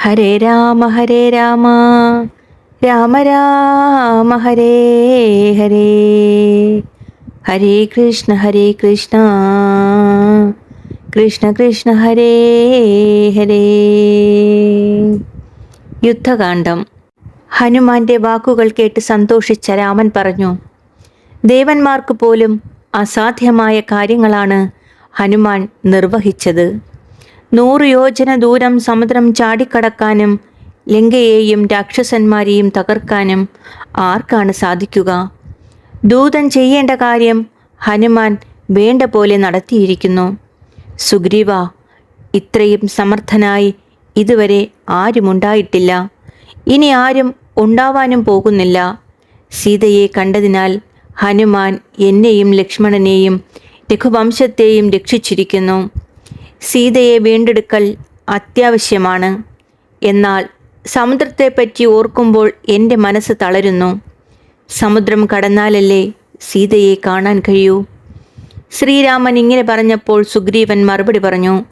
ഹരേ രാമ ഹരേ രാമ. രാമ രാമ ഹരേ ഹരേ. ഹരേ കൃഷ്ണ ഹരേ കൃഷ്ണ. കൃഷ്ണ കൃഷ്ണ ഹരേ ഹരേ. യുദ്ധകാന്ഡം. ഹനുമാന്റെ വാക്കുകൾ കേട്ട് സന്തോഷിച്ച രാമൻ പറഞ്ഞു ദേവന്മാർക്ക് പോലും അസാധ്യമായ കാര്യങ്ങളാണ് ഹനുമാൻ നിർവഹിച്ചത്. നൂറ് യോജന ദൂരം സമുദ്രം ചാടിക്കടക്കാനും ലങ്കയെയും രാക്ഷസന്മാരെയും തകർക്കാനും ആർക്കാണ് സാധിക്കുക? ദൂതൻ ചെയ്യേണ്ട കാര്യം ഹനുമാൻ വേണ്ട പോലെ നടത്തിയിരിക്കുന്നു. സുഗ്രീവ ഇത്രയും സമർത്ഥനായി ഇതുവരെ ആരുമുണ്ടായിട്ടില്ല. ഇനി ആരും ഉണ്ടാവാനും പോകുന്നില്ല. സീതയെ കണ്ടതിനാൽ ഹനുമാൻ എന്നെയും ലക്ഷ്മണനെയും രഘുവംശത്തെയും രക്ഷിച്ചിരിക്കുന്നു. സീതയെ വീണ്ടെടുക്കൽ അത്യാവശ്യമാണ്. എന്നാൽ സമുദ്രത്തെപ്പറ്റി ഓർക്കുമ്പോൾ എന്റെ മനസ്സ് തളരുന്നു. സമുദ്രം കടന്നാലല്ലേ സീതയെ കാണാൻ കഴിയൂ? ശ്രീരാമൻ ഇങ്ങനെ പറഞ്ഞപ്പോൾ സുഗ്രീവൻ മറുപടി പറഞ്ഞു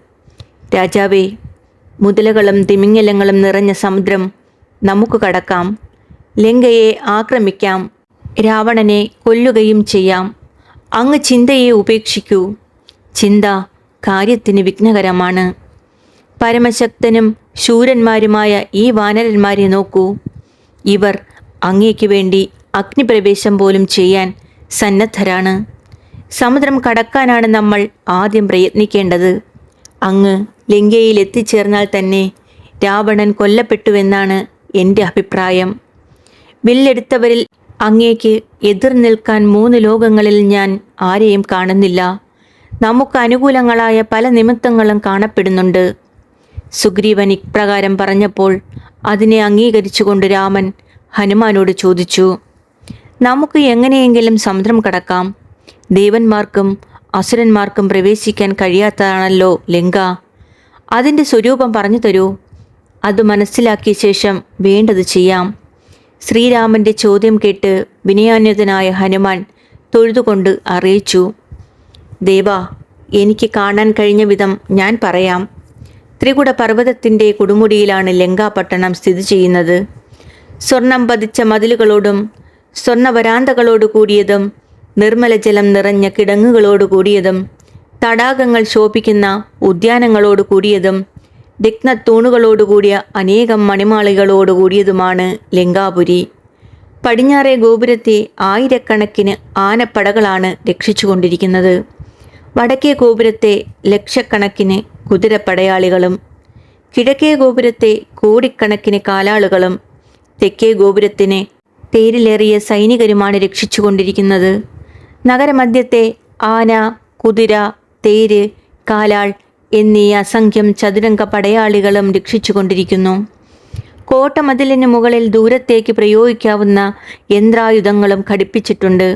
രാജാവേ മുതലകളും തിമിങ്ങലങ്ങളും നിറഞ്ഞ സമുദ്രം നമുക്ക് കടക്കാം. ലങ്കയെ ആക്രമിക്കാം. രാവണനെ കൊല്ലുകയും ചെയ്യാം. അങ്ങ് ചിന്തയെ ഉപേക്ഷിക്കൂ. ചിന്ത കാര്യത്തിന് വിഘ്നകരമാണ്. പരമശക്തനും ശൂരന്മാരുമായ ഈ വാനരന്മാരെ നോക്കൂ. ഇവർ അങ്ങേക്ക് വേണ്ടി അഗ്നിപ്രവേശം പോലും ചെയ്യാൻ സന്നദ്ധരാണ്. സമുദ്രം കടക്കാനാണ് നമ്മൾ ആദ്യം പ്രയത്നിക്കേണ്ടത്. അങ്ങ് ലങ്കയിൽ എത്തിച്ചേർന്നാൽ തന്നെ രാവണൻ കൊല്ലപ്പെട്ടുവെന്നാണ് എന്റെ അഭിപ്രായം. വില്ലെടുത്തവരിൽ അങ്ങേക്ക് എതിർ നിൽക്കാൻ മൂന്ന് ലോകങ്ങളിൽ ഞാൻ ആരെയും കാണുന്നില്ല. നമുക്ക് അനുകൂലങ്ങളായ പല നിമിത്തങ്ങളും കാണപ്പെടുന്നുണ്ട്. സുഗ്രീവൻ ഇപ്രകാരം പറഞ്ഞപ്പോൾ അതിനെ അംഗീകരിച്ചുകൊണ്ട് രാമൻ ഹനുമാനോട് ചോദിച്ചു നമുക്ക് എങ്ങനെയെങ്കിലും സമുദ്രം കടക്കാം. ദേവന്മാർക്കും അസുരന്മാർക്കും പ്രവേശിക്കാൻ കഴിയാത്തതാണല്ലോ ലങ്ക. അതിന്റെ സ്വരൂപം പറഞ്ഞു തരൂ. അത് മനസ്സിലാക്കിയ ശേഷം വേണ്ടത് ചെയ്യാം. ശ്രീരാമന്റെ ചോദ്യം കേട്ട് വിനയാന്യതനായ ഹനുമാൻ തൊഴുതുകൊണ്ട് അറിയിച്ചു ദേവ എനിക്ക് കാണാൻ കഴിഞ്ഞ വിധം ഞാൻ പറയാം. ത്രികുട പർവതത്തിന്റെ കൊടുമുടിയിലാണ് ലങ്കാപട്ടണം സ്ഥിതി ചെയ്യുന്നത്. സ്വർണം പതിച്ച മതിലുകളോടും സ്വർണവരാന്തകളോട് കൂടിയതും നിർമ്മല ജലം നിറഞ്ഞ കിടങ്ങുകളോട് കൂടിയതും തടാകങ്ങൾ ശോഭിക്കുന്ന ഉദ്യാനങ്ങളോട് കൂടിയതും രത്നത്തൂണുകളോട് കൂടിയ അനേകം മണിമാളികളോട് കൂടിയതുമാണ് ലങ്കാപുരി. പടിഞ്ഞാറേ ഗോപുരത്തെ ആയിരക്കണക്കിന് ആനപ്പടകളാണ് രക്ഷിച്ചുകൊണ്ടിരിക്കുന്നത്. വടക്കേ ഗോപുരത്തെ ലക്ഷക്കണക്കിന് കുതിരപ്പടയാളികളും കിഴക്കേ ഗോപുരത്തെ കോടിക്കണക്കിന് കാലാളുകളും തെക്കേ ഗോപുരത്തിന് പേരിലേറിയ സൈനികരുമാണ് രക്ഷിച്ചുകൊണ്ടിരിക്കുന്നത്. നഗരമധ്യത്തെ ആന കുതിര തേര് കാലാൾ എന്നീ അസംഖ്യം ചതുരംഗ പടയാളികളും രക്ഷിച്ചുകൊണ്ടിരിക്കുന്നു. കോട്ടമതിലിന് മുകളിൽ ദൂരത്തേക്ക് പ്രയോഗിക്കാവുന്ന യന്ത്രായുധങ്ങളും ഘടിപ്പിച്ചിട്ടുണ്ട്.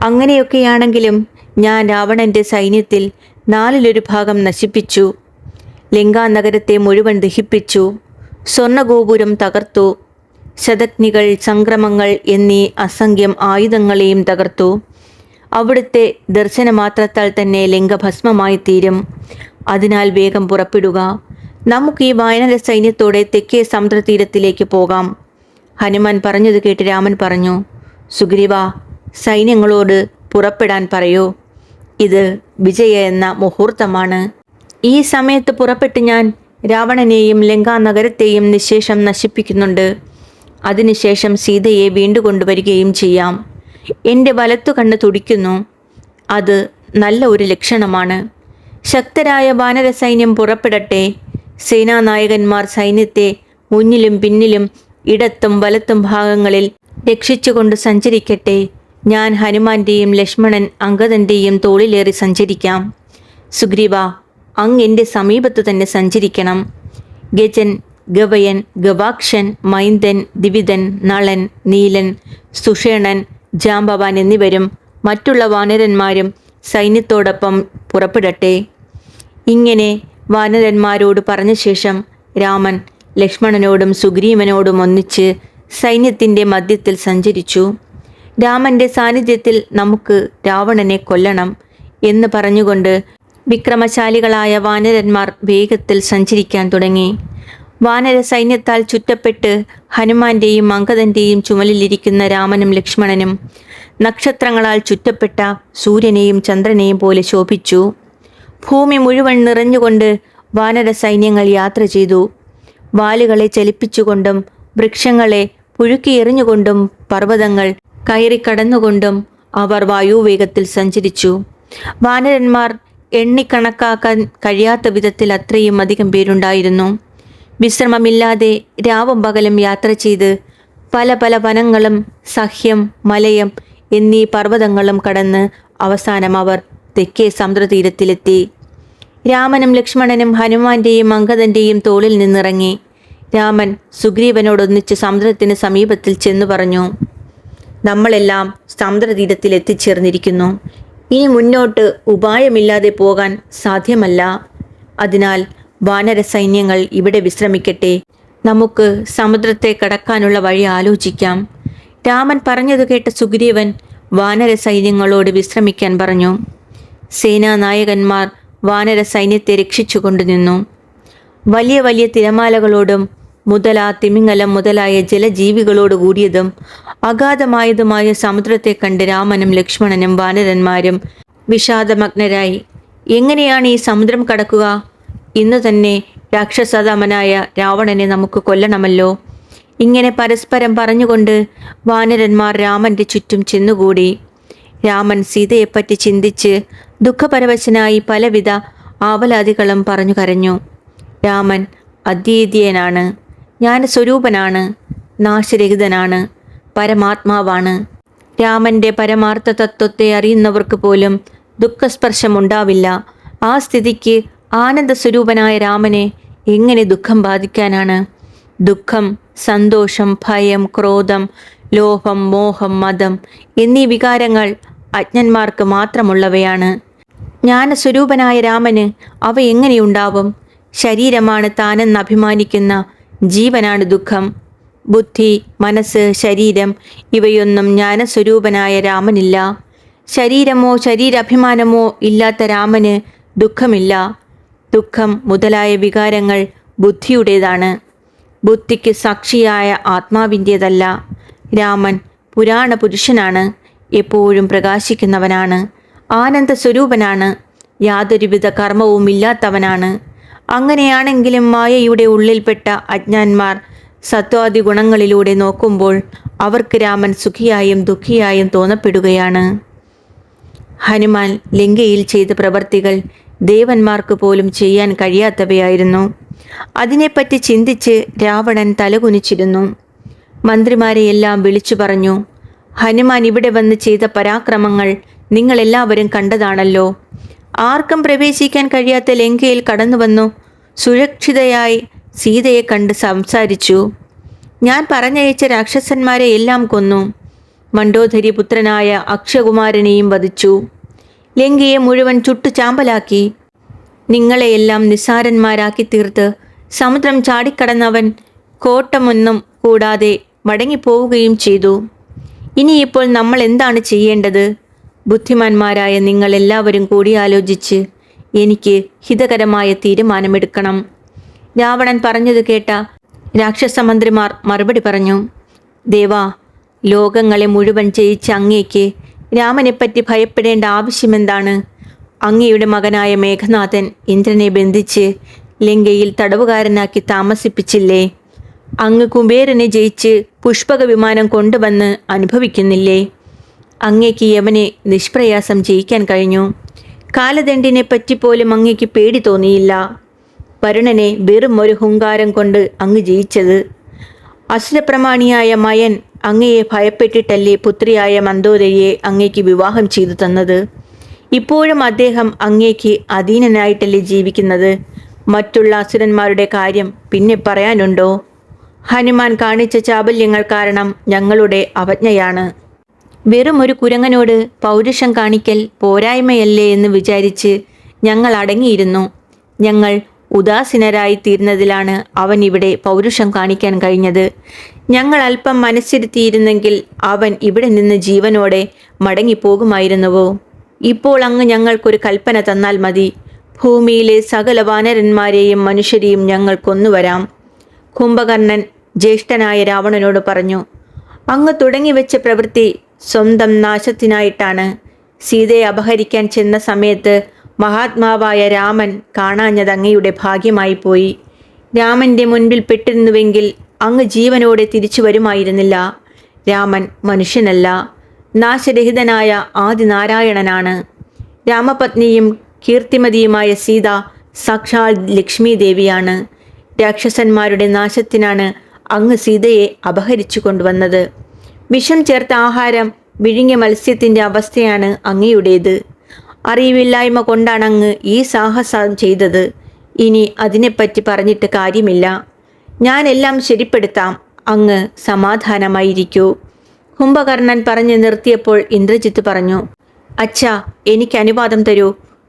അങ്ങനെയൊക്കെയാണെങ്കിലും ഞാൻ രാവണന്റെ സൈന്യത്തിൽ നാലിലൊരു ഭാഗം നശിപ്പിച്ചു. ലങ്കാ നഗരത്തെ മുഴുവൻ ദഹിപ്പിച്ചു. സ്വർണഗോപുരം തകർത്തു. ശതഗ്നികൾ സംക്രമങ്ങൾ എന്നീ അസംഖ്യം ആയുധങ്ങളെയും തകർത്തു. അവിടുത്തെ ദർശനമാത്രത്താൽ തന്നെ ലിംഗഭസ്മമായി തീരും. അതിനാൽ വേഗം പുറപ്പെടുക. നമുക്ക് ഈ വായനര സൈന്യത്തോടെ തെക്കേ സമുദ്രതീരത്തിലേക്ക് പോകാം. ഹനുമാൻ പറഞ്ഞത് കേട്ട് രാമൻ പറഞ്ഞു സുഗ്രീവ സൈന്യങ്ങളോട് പുറപ്പെടാൻ പറയൂ. ഇത് വിജയ എന്ന മുഹൂർത്തമാണ്. ഈ സമയത്ത് പുറപ്പെട്ട് ഞാൻ രാവണനെയും ലങ്കാ നഗരത്തെയും നിശേഷം നശിപ്പിക്കുന്നുണ്ട്. അതിനുശേഷം സീതയെ വീണ്ടും കൊണ്ടുവരികയും ചെയ്യാം. എന്റെ വലത്തു കണ്ണ് തുടിക്കുന്നു. അത് നല്ല ഒരു ലക്ഷണമാണ്. ശക്തരായ വാനര സൈന്യം പുറപ്പെടട്ടെ. സേനാനായകന്മാർ സൈന്യത്തെ മുന്നിലും പിന്നിലും ഇടത്തും വലത്തും ഭാഗങ്ങളിൽ രക്ഷിച്ചുകൊണ്ട് സഞ്ചരിക്കട്ടെ. ഞാൻ ഹനുമാന്റെയും ലക്ഷ്മണൻ അങ്കദന്റെയും തോളിലേറി സഞ്ചരിക്കാം. സുഗ്രീവ അങ് എന്റെ സമീപത്ത് തന്നെ സഞ്ചരിക്കണം. ഗജൻ ഗവയൻ ഗവാക്ഷൻ മൈന്ദൻ ദിവിതൻ നളൻ നീലൻ സുഷേണൻ ജാംബവാൻ എന്നിവരും മറ്റുള്ള വാനരന്മാരും സൈന്യത്തോടൊപ്പം പുറപ്പെടട്ടെ. ഇങ്ങനെ വാനരന്മാരോട് പറഞ്ഞ ശേഷം രാമൻ ലക്ഷ്മണനോടും സുഗ്രീവനോടും ഒന്നിച്ച് സൈന്യത്തിന്റെ മധ്യത്തിൽ സഞ്ചരിച്ചു. രാമന്റെ സാന്നിധ്യത്തിൽ നമുക്ക് രാവണനെ കൊല്ലണം എന്ന് പറഞ്ഞുകൊണ്ട് വിക്രമശാലികളായ വാനരന്മാർ വേഗത്തിൽ സഞ്ചരിക്കാൻ തുടങ്ങി. വാനര സൈന്യത്താൽ ചുറ്റപ്പെട്ട് ഹനുമാന്റെയും അങ്കദന്റെയും ചുമലിലിരിക്കുന്ന രാമനും ലക്ഷ്മണനും നക്ഷത്രങ്ങളാൽ ചുറ്റപ്പെട്ട സൂര്യനെയും ചന്ദ്രനെയും പോലെ ശോഭിച്ചു. ഭൂമി മുഴുവൻ നിറഞ്ഞുകൊണ്ട് വാനര സൈന്യങ്ങൾ യാത്ര ചെയ്തു. വാലുകളെ ചലിപ്പിച്ചുകൊണ്ടും വൃക്ഷങ്ങളെ പുഴുക്കിയെറിഞ്ഞുകൊണ്ടും പർവതങ്ങൾ കയറിക്കടന്നുകൊണ്ടും അവർ വായുവേഗത്തിൽ സഞ്ചരിച്ചു. വാനരന്മാർ എണ്ണിക്കണക്കാക്കാൻ കഴിയാത്ത വിധത്തിൽ അത്രയും അധികം പേരുണ്ടായിരുന്നു. വിശ്രമമില്ലാതെ രാവും പകലും യാത്ര ചെയ്ത് പല പല വനങ്ങളും സഹ്യം മലയം എന്നീ പർവതങ്ങളും കടന്ന് അവസാനം അവർ തെക്കേ സമുദ്രതീരത്തിലെത്തി. രാമനും ലക്ഷ്മണനും ഹനുമാന്റെയും അങ്കദന്റെയും തോളിൽ നിന്നിറങ്ങി. രാമൻ സുഗ്രീവനോടൊന്നിച്ച് സമുദ്രത്തിന് സമീപത്തിൽ ചെന്നു പറഞ്ഞു നമ്മളെല്ലാം സമുദ്രതീരത്തിൽ എത്തിച്ചേർന്നിരിക്കുന്നു ഇനി മുന്നോട്ട് ഉപായമില്ലാതെ പോകാൻ സാധ്യമല്ല. അതിനാൽ വാനര സൈന്യങ്ങൾ ഇവിടെ വിശ്രമിക്കട്ടെ. നമുക്ക് സമുദ്രത്തെ കടക്കാനുള്ള വഴി ആലോചിക്കാം. രാമൻ പറഞ്ഞത് കേട്ട സുഗ്രീവൻ വാനര സൈന്യങ്ങളോട് വിശ്രമിക്കാൻ പറഞ്ഞു. സേനാനായകന്മാർ വാനര സൈന്യത്തെ രക്ഷിച്ചുകൊണ്ടു നിന്നു വലിയ വലിയ തിരമാലകളോടും മുതല തിമിങ്ങലം മുതലായ ജലജീവികളോട് കൂടിയതും അഗാധമായതുമായ സമുദ്രത്തെ കണ്ട് രാമനും ലക്ഷ്മണനും വാനരന്മാരും വിഷാദമഗ്നരായി. എങ്ങനെയാണ് ഈ സമുദ്രം കടക്കുക? ഇന്ന് തന്നെ രാക്ഷസതമനായ രാവണനെ നമുക്ക് കൊല്ലണമല്ലോ. ഇങ്ങനെ പരസ്പരം പറഞ്ഞുകൊണ്ട് വാനരന്മാർ രാമന്റെ ചുറ്റും ചെന്നുകൂടി. രാമൻ സീതയെപ്പറ്റി ചിന്തിച്ച് ദുഃഖപരവശനായി പലവിധ ആവലാദികളും പറഞ്ഞു കരഞ്ഞു. രാമൻ അദ്വൈതീയനാണ്. ജ്ഞാനസ്വരൂപനാണ് നാശരഹിതനാണ് പരമാത്മാവാണ്. രാമന്റെ പരമാർത്ഥ തത്വത്തെ അറിയുന്നവർക്ക് പോലും ദുഃഖസ്പർശമുണ്ടാവില്ല. ആ സ്ഥിതിക്ക് ആനന്ദ സ്വരൂപനായ രാമനെ എങ്ങനെ ദുഃഖം ബാധിക്കാനാണ്? ദുഃഖം സന്തോഷം ഭയം ക്രോധം ലോഭം മോഹം മതം എന്നീ വികാരങ്ങൾ അജ്ഞന്മാർക്ക് മാത്രമുള്ളവയാണ്. ജ്ഞാനസ്വരൂപനായ രാമന് അവ എങ്ങനെയുണ്ടാവും? ശരീരമാണ് താനെന്ന് അഭിമാനിക്കുന്ന ജീവനാണ് ദുഃഖം. ബുദ്ധി മനസ്സ് ശരീരം ഇവയൊന്നും ജ്ഞാനസ്വരൂപനായ രാമനില്ല. ശരീരമോ ശരീരാഭിമാനമോ ഇല്ലാത്ത രാമന് ദുഃഖമില്ല. ദുഃഖം മുതലായ വികാരങ്ങൾ ബുദ്ധിയുടേതാണ്. ബുദ്ധിക്ക് സാക്ഷിയായ ആത്മാവിന്റേതല്ല. രാമൻ പുരാണ പുരുഷനാണ് എപ്പോഴും പ്രകാശിക്കുന്നവനാണ് ആനന്ദ സ്വരൂപനാണ് യാതൊരുവിധ കർമ്മവും ഇല്ലാത്തവനാണ് അങ്ങനെയാണെങ്കിലും മായയുടെ ഉള്ളിൽപ്പെട്ട അജ്ഞാന്മാർ സത്വാദി ഗുണങ്ങളിലൂടെ നോക്കുമ്പോൾ അവർക്ക് രാമൻ സുഖിയായും ദുഃഖിയായും തോന്നപ്പെടുകയാണ്. ഹനുമാൻ ലങ്കയിൽ ചെയ്ത പ്രവർത്തികൾ ദേവന്മാർക്ക് പോലും ചെയ്യാൻ കഴിയാത്തവയായിരുന്നു. അതിനെപ്പറ്റി ചിന്തിച്ച് രാവണൻ തലകുനിച്ചിരുന്നു. മന്ത്രിമാരെയെല്ലാം വിളിച്ചു പറഞ്ഞു ഹനുമാൻ ഇവിടെ വന്ന് ചെയ്ത പരാക്രമങ്ങൾ നിങ്ങളെല്ലാവരും കണ്ടതാണല്ലോ. ആർക്കും പ്രവേശിക്കാൻ കഴിയാത്ത ലങ്കയിൽ കടന്നു വന്നു സുരക്ഷിതയായി സീതയെ കണ്ട് സംസാരിച്ചു. ഞാൻ പറഞ്ഞയച്ച രാക്ഷസന്മാരെ എല്ലാം കൊന്നു. മണ്ടോധരി പുത്രനായ അക്ഷകുമാരനെയും വധിച്ചു. ലങ്കയെ മുഴുവൻ ചുട്ടു ചാമ്പലാക്കി നിങ്ങളെയെല്ലാം നിസ്സാരന്മാരാക്കി തീർത്ത് സമുദ്രം ചാടിക്കടന്നവൻ കോട്ടമൊന്നും കൂടാതെ മടങ്ങിപ്പോവുകയും ചെയ്തു. ഇനിയിപ്പോൾ നമ്മൾ എന്താണ് ചെയ്യേണ്ടത്? ബുദ്ധിമാന്മാരായ നിങ്ങൾ എല്ലാവരും കൂടിയാലോചിച്ച് എനിക്ക് ഹിതകരമായ തീരുമാനമെടുക്കണം. രാവണൻ പറഞ്ഞത് കേട്ട രാക്ഷസമന്ത്രിമാർ മറുപടി പറഞ്ഞു ദേവാ ലോകങ്ങളെ മുഴുവൻ ജയിച്ച അങ്ങേക്ക് രാമനെപ്പറ്റി ഭയപ്പെടേണ്ട ആവശ്യമെന്താണ്? അങ്ങയുടെ മകനായ മേഘനാഥൻ ഇന്ദ്രനെ ബന്ധിച്ച് ലങ്കയിൽ തടവുകാരനാക്കി താമസിപ്പിച്ചില്ലേ? അങ്ങ് കുബേരനെ ജയിച്ച് പുഷ്പക വിമാനം കൊണ്ടുവന്ന് അനുഭവിക്കുന്നില്ലേ? അങ്ങേക്ക് യമനെ നിഷ്പ്രയാസം ജയിക്കാൻ കഴിഞ്ഞു. കാലദണ്ഡിനെ പറ്റിപ്പോലും അങ്ങേക്ക് പേടി തോന്നിയില്ല. വരുണനെ വെറും ഒരു ഹുങ്കാരം കൊണ്ട് അങ്ങ് ജയിച്ചത്. അസുരപ്രമാണിയായ മയൻ അങ്ങയെ ഭയപ്പെട്ടിട്ടല്ലേ പുത്രിയായ മന്ദോദരിയെ അങ്ങേക്ക് വിവാഹം ചെയ്തു തന്നത്. ഇപ്പോഴും അദ്ദേഹം അങ്ങേക്ക് അധീനനായിട്ടല്ലേ ജീവിക്കുന്നത്. മറ്റുള്ള അസുരന്മാരുടെ കാര്യം പിന്നെ പറയാനുണ്ടോ? ഹനുമാൻ കാണിച്ച ചാബല്യങ്ങൾ കാരണം ഞങ്ങളുടെ അവജ്ഞയാണ്. വെറും ഒരു കുരങ്ങനോട് പൗരുഷം കാണിക്കൽ പോരായ്മയല്ലേ എന്ന് വിചാരിച്ച് ഞങ്ങൾ അടങ്ങിയിരുന്നു. ഞങ്ങൾ ഉദാസീനരായി തീർന്നതിലാണ് അവൻ ഇവിടെ പൗരുഷം കാണിക്കാൻ കഴിഞ്ഞത്. ഞങ്ങൾ അല്പം മനസ്സിരുത്തിയിരുന്നെങ്കിൽ അവൻ ഇവിടെ നിന്ന് ജീവനോടെ മടങ്ങിപ്പോകുമായിരുന്നുവോ? ഇപ്പോൾ അങ്ങ് ഞങ്ങൾക്കൊരു കൽപ്പന തന്നാൽ മതി. ഭൂമിയിലെ സകല വാനരന്മാരെയും മനുഷ്യരെയും ഞങ്ങൾ കൊന്നുവരാം. കുംഭകർണൻ ജ്യേഷ്ഠനായ രാവണനോട് പറഞ്ഞു അങ്ങ് തുടങ്ങിവെച്ച പ്രവൃത്തി സ്വന്തം നാശത്തിനായിട്ടാണ് സീതയെ അപഹരിക്കാൻ ചെന്ന സമയത്ത് മഹാത്മാവായ രാമൻ കാണാഞ്ഞത് അങ്ങയുടെ ഭാഗ്യമായി പോയി. രാമന്റെ മുൻപിൽ പെട്ടിരുന്നുവെങ്കിൽ അങ്ങ് ജീവനോടെ തിരിച്ചു വരുമായിരുന്നില്ല. രാമൻ മനുഷ്യനല്ല നാശരഹിതനായ ആദിനാരായണനാണ്. രാമപത്നിയും കീർത്തിമതിയുമായ സീത സാക്ഷാൽ ലക്ഷ്മി ദേവിയാണ് രാക്ഷസന്മാരുടെ നാശത്തിനാണ് അങ്ങ് സീതയെ അപഹരിച്ചു കൊണ്ടുവന്നത്. വിഷം ചേർത്ത ആഹാരം വിഴുങ്ങിയ മത്സ്യത്തിന്റെ അവസ്ഥയാണ് അങ്ങയുടേത്. അറിവില്ലായ്മ കൊണ്ടാണ് അങ്ങ് ഈ സാഹസം ചെയ്തത്. ഇനി അതിനെപ്പറ്റി പറഞ്ഞിട്ട് കാര്യമില്ല. ഞാനെല്ലാം ശരിപ്പെടുത്താം. അങ്ങ് സമാധാനമായിരിക്കൂ. കുംഭകർണൻ പറഞ്ഞു നിർത്തിയപ്പോൾ ഇന്ദ്രജിത്ത് പറഞ്ഞു അച്ഛാ എനിക്ക് അനുവാദം തരൂ.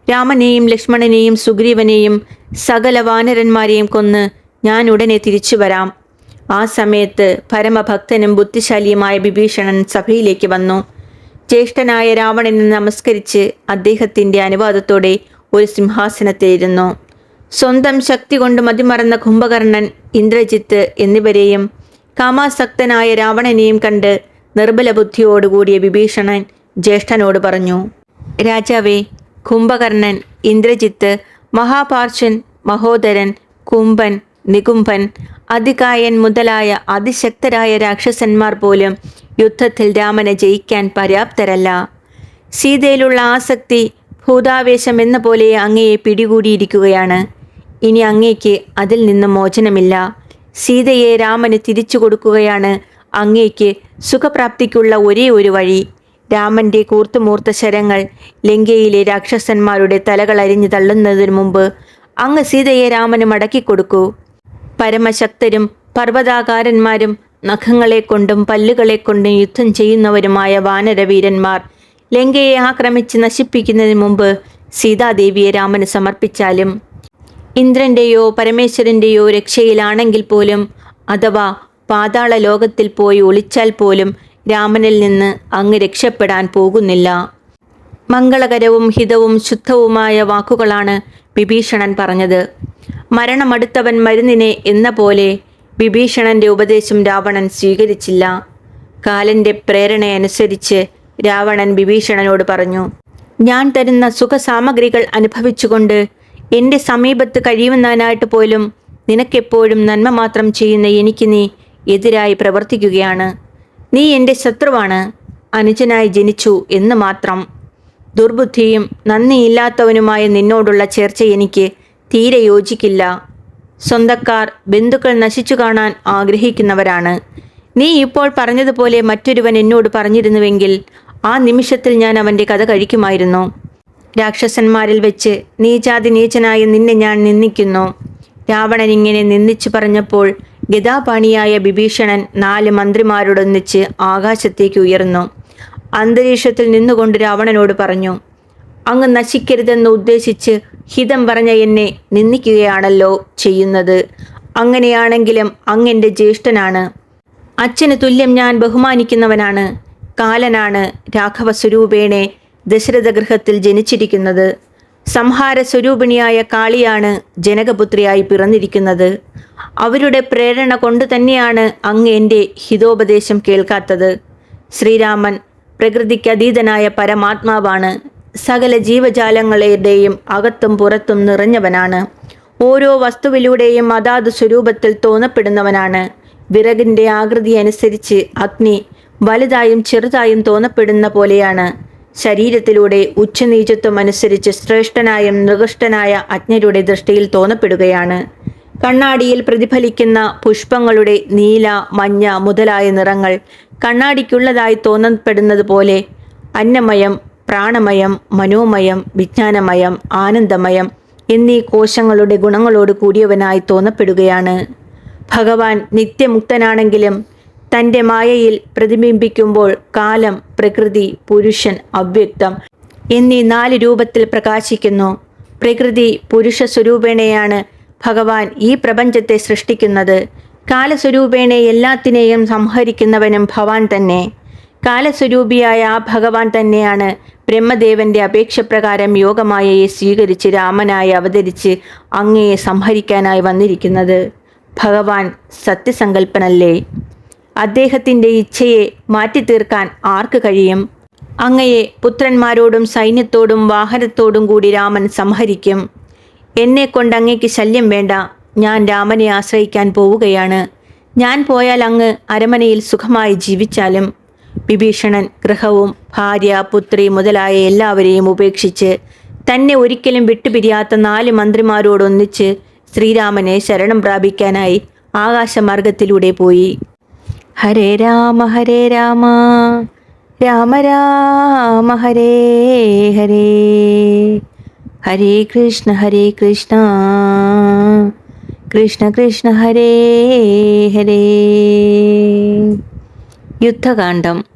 രാമനെയും ലക്ഷ്മണനെയും സുഗ്രീവനെയും സകല വാനരന്മാരെയും കൊന്ന് ഞാൻ ഉടനെ തിരിച്ചു വരാം. ആ സമയത്ത് പരമഭക്തനും ബുദ്ധിശാലിയുമായ വിഭീഷണൻ സഭയിലേക്ക് വന്നു. ജ്യേഷ്ഠനായ രാവണനെ നമസ്കരിച്ച് അദ്ദേഹത്തിന്റെ അനുവാദത്തോടെ ഒരു സിംഹാസനത്തിലിരുന്നു. സ്വന്തം ശക്തി കൊണ്ട് മതിമറന്ന കുംഭകർണൻ ഇന്ദ്രജിത്ത് എന്നിവരെയും കാമാസക്തനായ രാവണനെയും കണ്ട് നിർബല ബുദ്ധിയോടുകൂടിയ വിഭീഷണൻ ജ്യേഷ്ഠനോട് പറഞ്ഞു രാജാവേ കുംഭകർണൻ ഇന്ദ്രജിത്ത് മഹാപാർശ്വൻ മഹോദരൻ കുംഭൻ നികുംഭൻ അതികായൻ മുതലായ അതിശക്തരായ രാക്ഷസന്മാർ പോലും യുദ്ധത്തിൽ രാമനെ ജയിക്കാൻ പര്യാപ്തരല്ല. സീതയിലുള്ള ആസക്തി ഭൂതാവേശം എന്ന പോലെ അങ്ങയെ പിടികൂടിയിരിക്കുകയാണ്. ഇനി അങ്ങേക്ക് അതിൽ നിന്ന് മോചനമില്ല. സീതയെ രാമന് തിരിച്ചു കൊടുക്കുകയാണ് അങ്ങേക്ക് സുഖപ്രാപ്തിക്കുള്ള ഒരേ ഒരു വഴി. രാമന്റെ കൂർത്തുമൂർത്ത ശരങ്ങൾ ലങ്കയിലെ രാക്ഷസന്മാരുടെ തലകൾ അരിഞ്ഞു തള്ളുന്നതിനു മുമ്പ് അങ്ങ് സീതയെ രാമന് മടക്കിക്കൊടുക്കൂ പരമശക്തരും പർവതാകാരന്മാരും നഖങ്ങളെ കൊണ്ടും പല്ലുകളെ കൊണ്ടും യുദ്ധം ചെയ്യുന്നവരുമായ വാനരവീരന്മാർ ലങ്കയെ ആക്രമിച്ച് നശിപ്പിക്കുന്നതിന് മുമ്പ് സീതാദേവിയെ രാമന് സമർപ്പിച്ചാലും ഇന്ദ്രന്റെയോ പരമേശ്വരന്റെയോ രക്ഷയിലാണെങ്കിൽ പോലും അഥവാ പാതാള ലോകത്തിൽ പോയി ഒളിച്ചാൽ പോലും രാമനിൽ നിന്ന് അങ്ങ് രക്ഷപ്പെടാൻ പോകുന്നില്ല. മംഗളകരവും ഹിതവും ശുദ്ധവുമായ വാക്കുകളാണ് വിഭീഷണൻ പറഞ്ഞത്. മരണമടുത്തവൻ മരുന്നിനെ എന്ന പോലെ വിഭീഷണന്റെ ഉപദേശം രാവണൻ സ്വീകരിച്ചില്ല. കാലന്റെ പ്രേരണയനുസരിച്ച് രാവണൻ വിഭീഷണനോട് പറഞ്ഞു ഞാൻ തരുന്ന സുഖസാമഗ്രികൾ അനുഭവിച്ചുകൊണ്ട് എന്റെ സമീപത്ത് കഴിയുന്നതിനായിട്ട് പോലും നിനക്കെപ്പോഴും നന്മ മാത്രം ചെയ്യുന്ന എനിക്ക് നീ എതിരായി പ്രവർത്തിക്കുകയാണ്. നീ എന്റെ ശത്രുവാണ്. അനുജനായി ജനിച്ചു എന്ന് മാത്രം. ദുർബുദ്ധിയും നന്ദിയില്ലാത്തവനുമായ നിന്നോടുള്ള ചേർച്ച എനിക്ക് തീരെ യോജിക്കില്ല. സ്വന്തക്കാർ ബന്ധുക്കൾ നശിച്ചു കാണാൻ ആഗ്രഹിക്കുന്നവരാണ്. നീ ഇപ്പോൾ പറഞ്ഞതുപോലെ മറ്റൊരുവൻ എന്നോട് പറഞ്ഞിരുന്നുവെങ്കിൽ ആ നിമിഷത്തിൽ ഞാൻ അവന്റെ കഥ കഴിക്കുമായിരുന്നു. രാക്ഷസന്മാരിൽ വെച്ച് നീചാതി നീചനായ നിന്നെ ഞാൻ നിന്ദിക്കുന്നു. രാവണൻ ഇങ്ങനെ നിന്ദിച്ചു പറഞ്ഞപ്പോൾ ഗതാപാണിയായ വിഭീഷണൻ നാല് മന്ത്രിമാരോടൊന്നിച്ച് ആകാശത്തേക്ക് ഉയർന്നു. അന്തരീക്ഷത്തിൽ നിന്നുകൊണ്ട് രാവണനോട് പറഞ്ഞു അങ്ങ് നശിക്കരുതെന്ന് ഉദ്ദേശിച്ച് ഹിതം പറഞ്ഞ എന്നെ നിന്ദിക്കുകയാണല്ലോ ചെയ്യുന്നത്. അങ്ങനെയാണെങ്കിലും അങ്ങെന്റെ ജ്യേഷ്ഠനാണ്. അച്ഛന് തുല്യം ഞാൻ ബഹുമാനിക്കുന്നവനാണ്. കാലനാണ് രാഘവ സ്വരൂപേണെ ദശരഥ ഗൃഹത്തിൽ ജനിച്ചിരിക്കുന്നത്. സംഹാര സ്വരൂപിണിയായ കാളിയാണ് ജനകപുത്രിയായി പിറന്നിരിക്കുന്നത്. അവരുടെ പ്രേരണ കൊണ്ട് തന്നെയാണ് അങ്ങ് എന്റെ ഹിതോപദേശം കേൾക്കാത്തത്. ശ്രീരാമൻ പ്രകൃതിക്ക് അതീതനായ പരമാത്മാവാണ്. സകല ജീവജാലങ്ങളുടെയും അകത്തും പുറത്തും നിറഞ്ഞവനാണ്. ഓരോ വസ്തുവിലൂടെയും അതാത് സ്വരൂപത്തിൽ തോന്നപ്പെടുന്നവനാണ്. വിറകിന്റെ ആകൃതി അനുസരിച്ച് അഗ്നി വലുതായും ചെറുതായും തോന്നപ്പെടുന്ന പോലെയാണ്. ശരീരത്തിലൂടെ ഉച്ചനീചത്വം അനുസരിച്ച് ശ്രേഷ്ഠനായും നികൃഷ്ടനായ അജ്ഞരുടെ ദൃഷ്ടിയിൽ തോന്നപ്പെടുകയാണ്. കണ്ണാടിയിൽ പ്രതിഫലിക്കുന്ന പുഷ്പങ്ങളുടെ നീല മഞ്ഞ മുതലായ നിറങ്ങൾ കണ്ണാടിക്കുള്ളതായി തോന്നപ്പെടുന്നത് പോലെ അന്നമയം പ്രാണമയം മനോമയം വിജ്ഞാനമയം ആനന്ദമയം എന്നീ കോശങ്ങളുടെ ഗുണങ്ങളോട് കൂടിയവനായി തോന്നപ്പെടുകയാണ്. ഭഗവാൻ നിത്യമുക്തനാണെങ്കിലും തന്റെ മായയിൽ പ്രതിബിംബിക്കുമ്പോൾ കാലം പ്രകൃതി പുരുഷൻ അവ്യക്തം എന്നീ നാല് രൂപത്തിൽ പ്രകാശിക്കുന്നു. പ്രകൃതി പുരുഷ സ്വരൂപേണയാണ് ഭഗവാൻ ഈ പ്രപഞ്ചത്തെ സൃഷ്ടിക്കുന്നത്. കാലസ്വരൂപേണെ എല്ലാത്തിനെയും സംഹരിക്കുന്നവനും ഭവാൻ തന്നെ. കാലസ്വരൂപിയായ ആ ഭഗവാൻ തന്നെയാണ് ബ്രഹ്മദേവന്റെ അപേക്ഷപ്രകാരം യോഗമായയെ സ്വീകരിച്ച് രാമനായി അവതരിച്ച് അങ്ങയെ സംഹരിക്കാനായി വന്നിരിക്കുന്നത്. ഭഗവാൻ സത്യസങ്കല്പനല്ലേ അദ്ദേഹത്തിന്റെ ഇച്ഛയെ മാറ്റിത്തീർക്കാൻ ആർക്ക് കഴിയും? അങ്ങയെ പുത്രന്മാരോടും സൈന്യത്തോടും വാഹനത്തോടും കൂടി രാമൻ സംഹരിക്കും. എന്നെ കൊണ്ട് അങ്ങേക്ക് ശല്യം വേണ്ട. ഞാൻ രാമനെ ആശ്രയിക്കാൻ പോവുകയാണ്. ഞാൻ പോയാൽ അങ്ങ് അരമനയിൽ സുഖമായി ജീവിച്ചാലും. വിഭീഷണൻ ഗൃഹവും ഭാര്യ പുത്രി മുതലായ എല്ലാവരെയും ഉപേക്ഷിച്ച് തന്നെ ഒരിക്കലും വിട്ടുപിരിയാത്ത നാല് മന്ത്രിമാരോടൊന്നിച്ച് ശ്രീരാമനെ ശരണം പ്രാപിക്കാനായി ആകാശമാർഗത്തിലൂടെ പോയി. ഹരേ രാമ ഹരേ രാമ. രാമ രാമ ഹരേ ഹരേ. ഹരേ കൃഷ്ണ ഹരേ കൃഷ്ണ. കൃഷ്ണ കൃഷ്ണ ഹരേ ഹരേ. യുദ്ധകാന്ഡം.